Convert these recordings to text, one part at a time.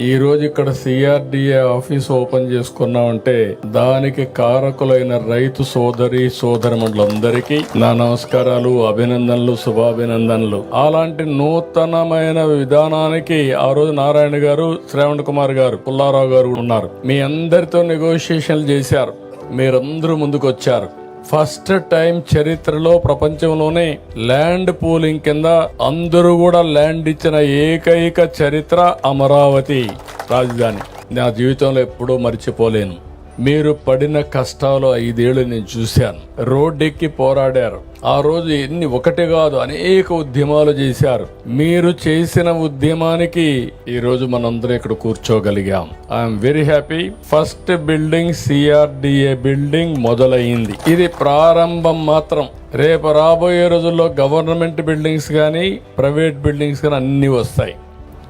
ఈ రోజు ఇక్కడ సిఆర్డిఏ ఆఫీస్ ఓపెన్ చేసుకున్నామంటే దానికి కారకులైన రైతు సోదరి సోదరములందరికీ నా నమస్కారాలు అభినందనలు శుభాభినందనలు. అలాంటి నూతనమైన విధానానికి ఆ రోజు నారాయణ గారు శ్రావణ్ కుమార్ గారు పుల్లారావు గారు ఉన్నారు. మీ అందరితో నెగోషియేషన్లు చేశారు. మీరందరూ ముందుకు వచ్చారు ఫస్ట్ టైం చరిత్రలో ప్రపంచంలోనే ల్యాండ్ పూలింగ్ కింద అందరూ కూడా ల్యాండ్ ఇచ్చిన ఏకైక చరిత్ర అమరావతి రాజధాని. నా జీవితంలో ఎప్పుడూ మర్చిపోలేను. మీరు పడిన కష్టాలు ఐదేళ్ళు నేను చూశాను. రోడ్డెక్కి పోరాడారు. ఆ రోజు ఎన్ని ఒకటి కాదు అనేక ఉద్యమాలు చేశారు. మీరు చేసిన ఉద్యమానికి ఈ రోజు మనందరం ఇక్కడ కూర్చోగలిగాం. I'm very happy first building CRDA building మొదలైంది. ఇది ప్రారంభం మాత్రం. రేపు రాబోయే రోజుల్లో గవర్నమెంట్ బిల్డింగ్స్ కానీ ప్రైవేట్ బిల్డింగ్స్ కానీ అన్నీ వస్తాయి.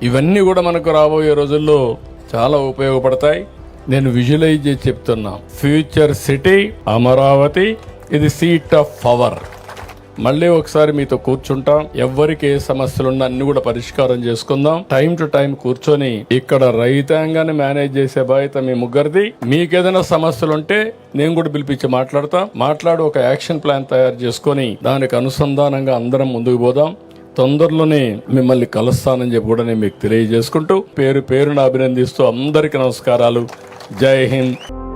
ఇవన్నీ కూడా మనకు రాబోయే రోజుల్లో చాలా ఉపయోగపడతాయి. నేను విజువలైజ్ చేసి చెప్తున్నా. ఫ్యూచర్ సిటీ అమరావతి ఇది సీట్ ఆఫ్ పవర్. మళ్ళీ ఒకసారి మీతో కూర్చుంటాం. ఎవరికి ఏ సమస్యలున్నా అన్ని కూడా పరిష్కారం చేసుకుందాం. టైం టు టైం కూర్చొని ఇక్కడ రైతాంగాన్ని మేనేజ్ చేసే బాధ్యత మీ ముగ్గురిది. మీకేదైనా సమస్యలు ఉంటే నేను కూడా పిలిపించి మాట్లాడతా. మాట్లాడి ఒక యాక్షన్ ప్లాన్ తయారు చేసుకొని దానికి అనుసంధానంగా అందరం ముందుకు పోదాం. తొందరలోనే మిమ్మల్ని కలుస్తానని చెప్పి కూడా నేను మీకు తెలియజేసుకుంటూ పేరు పేరును అభినందిస్తూ అందరికీ నమస్కారాలు. जय हिंद।